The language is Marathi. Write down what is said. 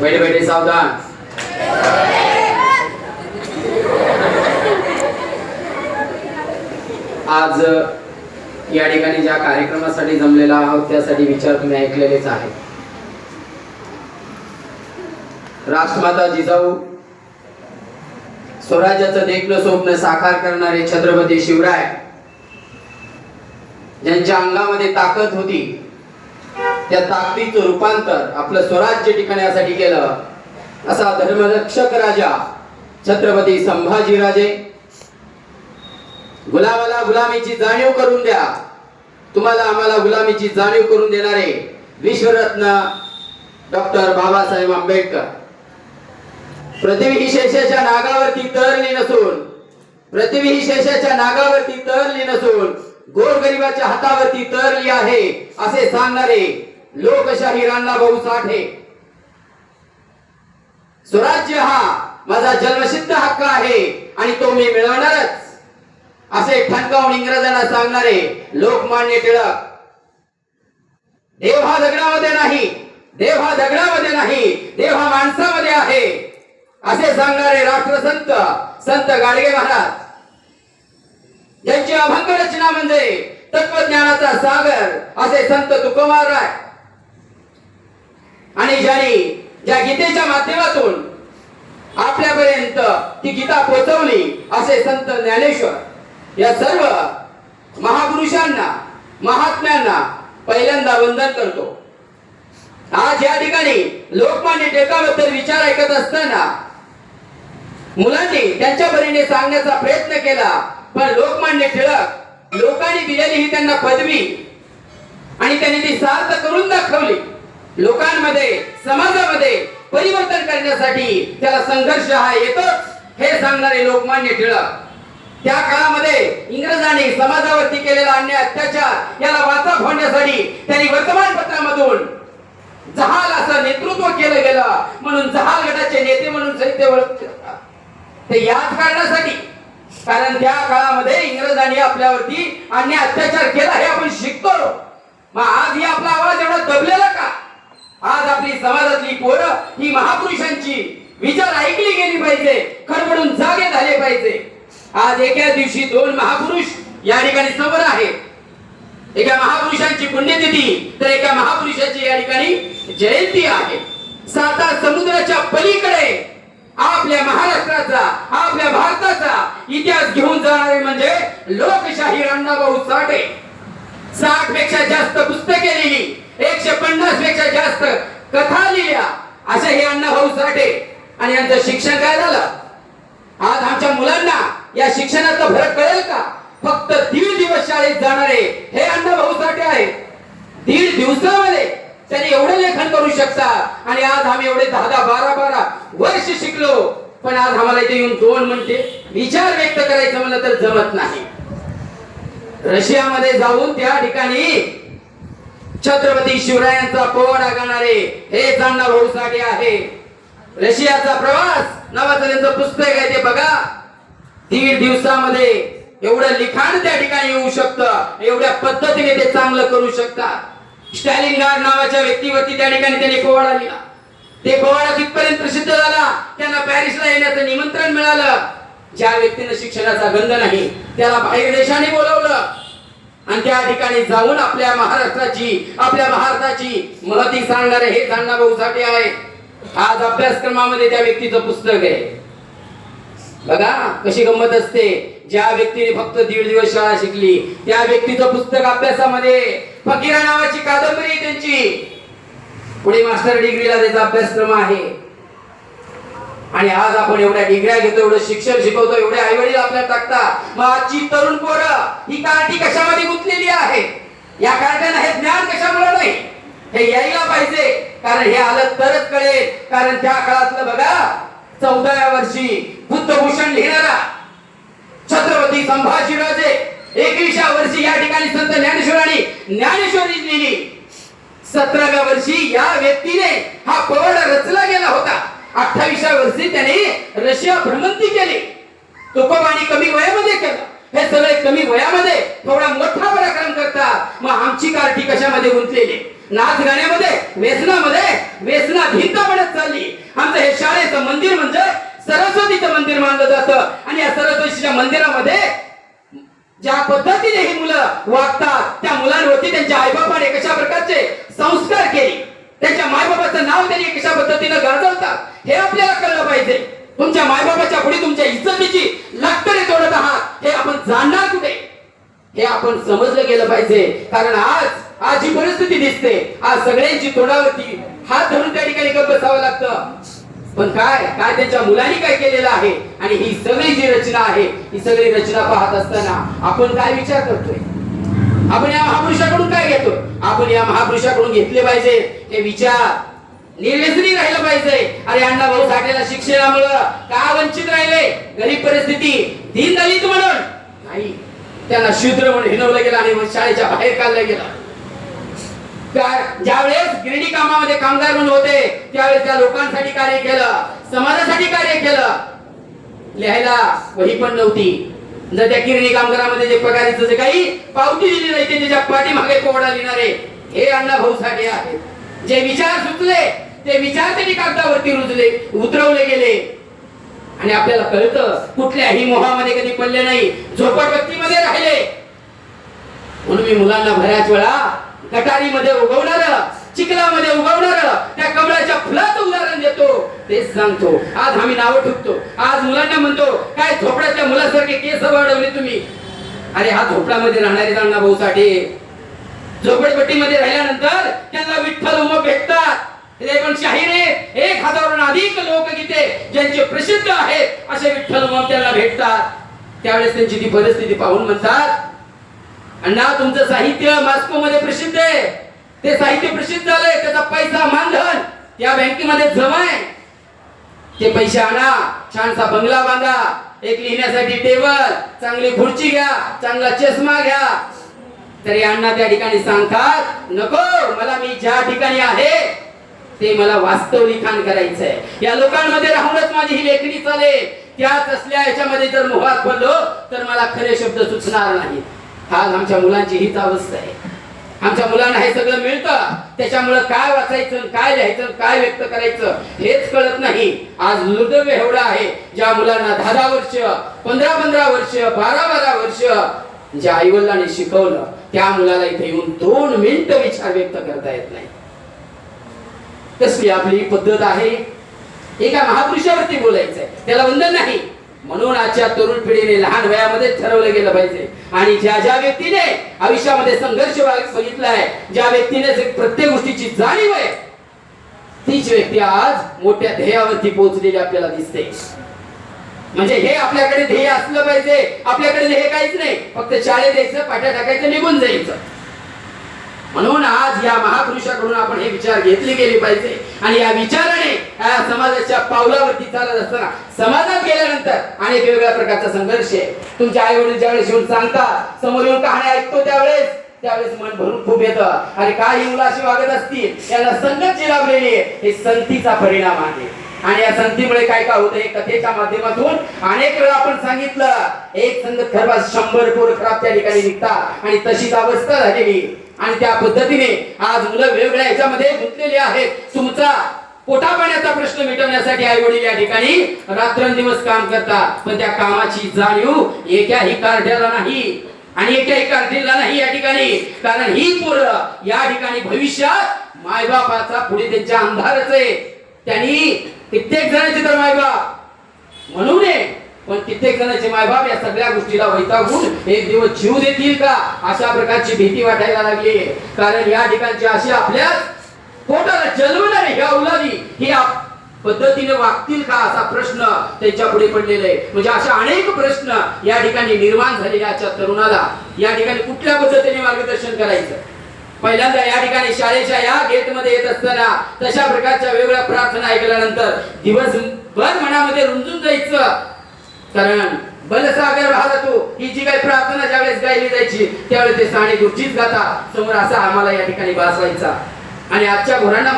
बैठे बैठे सावधान आज uh, या ठिकाणी ज्या कार्यक्रमासाठी जमलेला आहोत त्यासाठी विचार तुम्ही ऐकलेलेच आहे राष्ट्रमाता जिजाऊ स्वराज्याचं देखणं स्वप्न साकार करणारे छत्रपती शिवराय ज्यांच्या अंगामध्ये ताकद होती त्या ताकदीचं रूपांतर आपलं स्वराज्य टिकण्यासाठी केलं. असा धर्मरक्षक राजा छत्रपती संभाजीराजे गुलामाला गुलामीची जाणीव करून द्या. तुम्हाला आम्हाला गुलामीची जाणीव करून देणारे विश्वरत्न डॉक्टर बाबासाहेब आंबेडकर. पृथ्वी ही शेषाच्या नागावरती तरली नसून पृथ्वी शेषाच्या नागावरती तरली नसून गोरगरिबाच्या हातावरती तरली आहे असे सांगणारे लोकशाहीरांना भाऊ साठे. स्वराज्य हा माझा जन्मसिद्ध हक्क आहे आणि तो मी मिळवणारच. असे ठणकावून इंग्रजांना सांगणारे लोकमान्य टिळक देव हा दगडामध्ये नाही देव हा दगडामध्ये नाही देव हा माणसामध्ये आहे. असे सांगणारे राष्ट्रसंत संत गाडगे महाराज. यांची अभंग रचना म्हणजे तत्वज्ञानाचा सागर असे संत तुकोबार राय. आणि ज्याने ज्या गीतेच्या माध्यमातून आपल्यापर्यंत ती गीता पोहोचवली असे संत ज्ञानेश्वर या सर्व महापुरुषांना महात्म्यांना पहिल्यांदा वंदन करतो. आज या ठिकाणी लोकमान्य टिळकाबद्दल विचार ऐकत असताना मुलांनी त्यांच्या परीने सांगण्याचा प्रयत्न केला पण लोकमान्य टिळक लोकांनी दिलेली ही त्यांना पदवी आणि त्यांनी ती सार्थ करून दाखवली. लोकांमध्ये समाजामध्ये परिवर्तन करण्यासाठी त्याला संघर्ष हा येतोच हे सांगणारे लोकमान्य टिळक. त्या काळामध्ये इंग्रजांनी समाजावरती केलेला अन्याय अत्याचार याला वाचा फोडण्यासाठी त्यांनी वर्तमानपत्रामधून जहाल असं नेतृत्व केलं गेलं. म्हणून जहाल गटाचे नेते म्हणून साहित्य ओळखले ते याच कारणासाठी कारण त्या काळामध्ये इंग्रजांनी आपल्यावरती अन्याय अत्याचार केला हे आपण शिकतो मग आज ही आपला आवाज एवढा दबलेला का आज आपली समाजातली पोरं ही महापुरुषांची विचार ऐकली गेली पाहिजे. खरबडून जागे झाले पाहिजे. आज एका दिवशी दोन महापुरुष या ठिकाणी समोर आहेत एका महापुरुषांची पुण्यतिथी तर एका महापुरुषाची या ठिकाणी जयंती आहे. साता समुद्राच्या पलीकडे आपल्या महाराष्ट्राचा आपल्या भारताचा इतिहास घेऊन जाणारे म्हणजे लोकशाही अण्णाभाऊ साठे. साठपेक्षा जास्त पुस्तके लिहिली एकशे पन्नासपेक्षा जास्त कथा लिहिल्या. असे हे अण्णाभाऊ साठे आणि यांचं शिक्षण काय झालं? आज आमच्या मुलांना या शिक्षणाचा फरक कळेल का? फक्त दीड दिवस शाळेत जाणारे हे अन्न साठे आहेत. दीड दिवसामध्ये त्यांनी एवढं लेखन करू शकता. आणि आज आम्ही एवढे दहा दहा बारा बारा वर्ष शिकलो. पण आज आम्हाला इथे येऊन दोन म्हणते विचार व्यक्त करायचं म्हणलं तर जमत नाही. रशियामध्ये जाऊन त्या ठिकाणी छत्रपती शिवरायांचा पोवाडा गाणारे हे अण्णा भाऊ साठे आहे. रशियाचा प्रवास नावाचं त्यांचं पुस्तक आहे ते बघा. दीड दिवसामध्ये एवढं लिखाण त्या ठिकाणी येऊ शकतं. एवढ्या पद्धतीने ते चांगलं करू शकतात. स्टॅलिन गार्ड नावाच्या व्यक्तीवरती त्या ठिकाणी त्यांनी पोवाडा लिहिला. ते पोवाडा तिथपर्यंत प्रसिद्ध झाला. त्यांना पॅरिसला येण्याचं निमंत्रण मिळालं. ज्या व्यक्तीनं शिक्षणाचा गंध नाही त्याला बाहेर देशाने बोलवलं. आणि त्या ठिकाणी जाऊन आपल्या महाराष्ट्राची आपल्या भारताची महती सांगणारे हे भाऊ साठी आहे आज अभ्यासक्रमामध्ये त्या व्यक्तीचं पुस्तक आहे. बघा कशी गंमत असते. ज्या व्यक्तीने फक्त दीड दिवस शाळा शिकली त्या व्यक्तीचं पुस्तक अभ्यासामध्ये फकीरा नावाची कादंबरी आहे त्यांची. पुढे मास्टर डिग्रीला त्याचा अभ्यासक्रम आहे. आणि आज आपण एवढ्या डिग्र्या घेतो एवढं शिक्षण शिकवतो एवढे आई वडील आपल्याला टाकता. मग आजची तरुण पोरं ही कार्टी कशामध्ये गुंतलेली आहे? या कार्ट्यानं हे ज्ञान कशामुळे नाही? हे यायला पाहिजे. कारण हे आलं तरच कळेल. कारण त्या काळातलं बघा चौदाव्या वर्षी बुद्धभूषण लिहिणारा छत्रपती संभाजीराजे एकविशा वर्षी या ठिकाणी संत ज्ञानेश्वरांनी ज्ञानेश्वरी लिहिली. सतराव्या वर्षी या व्यक्तीने हा पवड रचला गेला होता. अठ्ठावीसव्या वर्षी त्याने रशिया भ्रमंती केली. तुकोबानी कमी वयामध्ये केलं. हे सगळे कमी वयामध्ये थोडा मोठा पराक्रम करतात. मग आमची कार्टी कशामध्ये गुंतलेली? नाच गाण्यामध्ये व्यसनामध्ये व्यसना भिंत पडत चालली. आमचं हे शाळेचं मंदिर म्हणजे सरस्वतीचं मंदिर मानलं जात. आणि या सरस्वतीच्या मंदिरामध्ये ज्या पद्धतीने ही मुलं वागतात त्या मुलांवरती त्यांच्या आईबापाने कशा प्रकारचे संस्कार केले त्यांच्या मायबाबाचं नाव त्यांनी कशा पद्धतीनं गाजवतात हे आपल्याला कळलं पाहिजे. तुमच्या मायबापाच्या पुढे तुमच्या इज्जतीची लक्तरे तोडत आहात हे आपण जाणणार कुठे? हे आपण समजलं गेलं पाहिजे. कारण आज आज जी परिस्थिती दिसते. आज सगळ्यांची तोंडावरती हात धरून त्या ठिकाणी गप्प बसावं लागतं. पण काय? काय त्यांच्या मुलांनी काय केलेलं आहे? आणि ही सगळी जी रचना आहे ही सगळी रचना पाहत असताना आपण काय विचार करतोय? आपण या महापुरुषाकडून काय घेतो आपण या महापुरुषाकडून घेतले पाहिजे. हे विचार निर्व्यसनी राहिलं पाहिजे. अरे अण्णा भाऊ साठेला शिक्षणामुळं का वंचित राहिले? गरीब परिस्थिती. दीन दलित म्हणून. नाही. त्यांना शूद्र म्हणून हिनवलं गेलं आणि मग शाळेच्या बाहेर काढलं गेलं. ज्यावेळेस गिरणी कामामध्ये कामगार म्हणून होते त्यावेळेस त्या लोकांसाठी कार्य केलं समाजासाठी कार्य केलं. लिहायला वही पण नव्हती. जर त्या किरणी कामगारामध्ये जे पगारीचं जे काही पावती दिली नाही ते त्याच्या पाठीमागे कोवडा लिहिणारे हे अण्णा भाऊ साठे आहेत. जे विचार सुचले ते विचार त्यांनी कागदावरती रुजले उतरवले गेले. आणि आपल्याला कळतं कुठल्याही मोहामध्ये कधी पडले नाही झोपडपट्टीमध्ये राहिले. म्हणून मी मुलांना बऱ्याच वेळा गटारीमध्ये उगवणार चिखलामध्ये उगवणार त्या कमळाच्या फुलाचं उदाहरण देतो. तेच सांगतो. आज आम्ही नावं ठुकतो. आज मुलांना म्हणतो काय झोपड्याच्या मुलासारखे केस वाढवले तुम्ही? अरे हा झोपड्यामध्ये राहणारे अण्णा भाऊ साठे. झोपडपट्टीमध्ये राहिल्यानंतर त्यांना विठ्ठल उम भेटतात. ते पण शाहीर एक हजारहून अधिक लोकगीते ज्यांचे प्रसिद्ध आहेत असे विठ्ठल उमप त्यांना भेटतात. त्यावेळेस त्यांची ती परिस्थिती पाहून म्हणतात अण्णा तुमचं साहित्य मॉस्को मध्ये प्रसिद्ध आहे. ते साहित्य प्रसिद्ध झालंय. त्याचा पैसा मानधन या बँकेमध्ये जमा आहे. ते पैसे आणा. छानसा बंगला बांधा. एक लिहिण्यासाठी टेबल. चांगली खुर्ची घ्या. चांगला चष्मा घ्या. तरी अण्णा त्या ठिकाणी सांगतात नको मला मी ज्या ठिकाणी आहे ते मला वास्तव लिखाण करायचंय या लोकांमध्ये राहूनच माझी ही लेखणी चालेल. त्याच असल्या याच्यामध्ये जर मोहात पडलो तर मला खरे शब्द सुचणार नाही आज आमच्या मुलांची हीच अवस्था आहे. आमच्या मुलांना हे सगळं मिळतं. त्याच्यामुळं काय वाचायचं काय लिहायचं काय व्यक्त करायचं हेच कळत नाही. आज दुर्दैव एवढा आहे ज्या मुलांना दहा दहा वर्ष पंधरा पंधरा वर्ष बारा बारा वर्ष ज्या आईवडिलांनी शिकवलं त्या मुलाला इथे येऊन दोन मिनिटं विचार व्यक्त करता येत नाही. कसली आपली पद्धत आहे. एका महापुरुषावरती बोलायचंय. त्याला वंदन नाही. म्हणून आजच्या तरुण पिढीने लहान वयामध्ये ठरवलं गेलं पाहिजे. आणि ज्या ज्या व्यक्तीने आयुष्यामध्ये संघर्ष वा- आहे ज्या व्यक्तीने प्रत्येक गोष्टीची जाणीव आहे तीच व्यक्ती आज मोठ्या ध्येयावरती पोहोचलेली आपल्याला दिसते. म्हणजे हे आपल्याकडे ध्येय असलं पाहिजे. आपल्याकडे ध्येय काहीच नाही. फक्त शाळेत द्यायचं पाठ्या टाकायचं निघून जायचं. म्हणून आज या महापुरुषाकडून आपण हे विचार घेतले गेले पाहिजे. आणि या विचाराने या समाजाच्या पावलावरती चालत असताना समाजात गेल्यानंतर अनेक वेगवेगळ्या प्रकारचा संघर्ष आहे. तुमच्या आई वडील ज्यावेळेस येऊन सांगतात समोर येऊन कहाणी ऐकतो त्यावेळेस त्यावेळेस मन भरून खूप येतं. आणि काय ही मुलं अशी वागत असतील याला संगत जी लाभलेली आहे. हे संतीचा परिणाम आहे. आणि या संधीमुळे काय काय होतं कथेच्या माध्यमातून अनेक वेळा आपण सांगितलं एक संघ खरबाज शंभर पोर खराब त्या ठिकाणी निघतात. आणि तशीच अवस्था झालेली. आणि त्या पद्धतीने आज मुलं वेगवेगळ्या याच्यामध्ये गुंतलेली आहेत. तुमचा पोटा पाण्याचा प्रश्न मिटवण्यासाठी आई वडील या ठिकाणी रात्रंदिवस काम करतात. पण त्या कामाची जाणीव एकाही कार्ड्याला नाही. आणि एकाही कार्टीला नाही या ठिकाणी. कारण ही पोरं या ठिकाणी भविष्यात मायबापाचा पुढे त्यांच्या अंधारच आहे. त्यांनी कित्येक जणांचे तर मायबाप. म्हणून आहे पण कित्येक जणांचे मायबाप या सगळ्या गोष्टीला वैतागून एक दिवस जीव देतील का? अशा प्रकारची भीती वाटायला लागली. आहे कारण या ठिकाणची अशी आपल्या पोटाला जन्मणारे ह्या उलादी ही आप- पद्धतीने वागतील का असा प्रश्न त्यांच्या पुढे पडलेला आहे. म्हणजे अशा अनेक प्रश्न या ठिकाणी निर्माण झालेल्या आजच्या तरुणाला. या ठिकाणी कुठल्या पद्धतीने मार्गदर्शन करायचं? पहिल्यांदा या ठिकाणी शाळेच्या या गेटमध्ये येत असताना तशा प्रकारच्या वेगवेगळ्या प्रार्थना ऐकल्यानंतर दिवसभर मनामध्ये रुंजून जायचं. कारण बलसागर भारतो ही जी काही प्रार्थना ज्यावेळेस गायली जायची त्यावेळेस ते साने गुरुजीत गाता समोर असा आम्हाला या ठिकाणी वाचवायचा आणि आजच्या घोरांना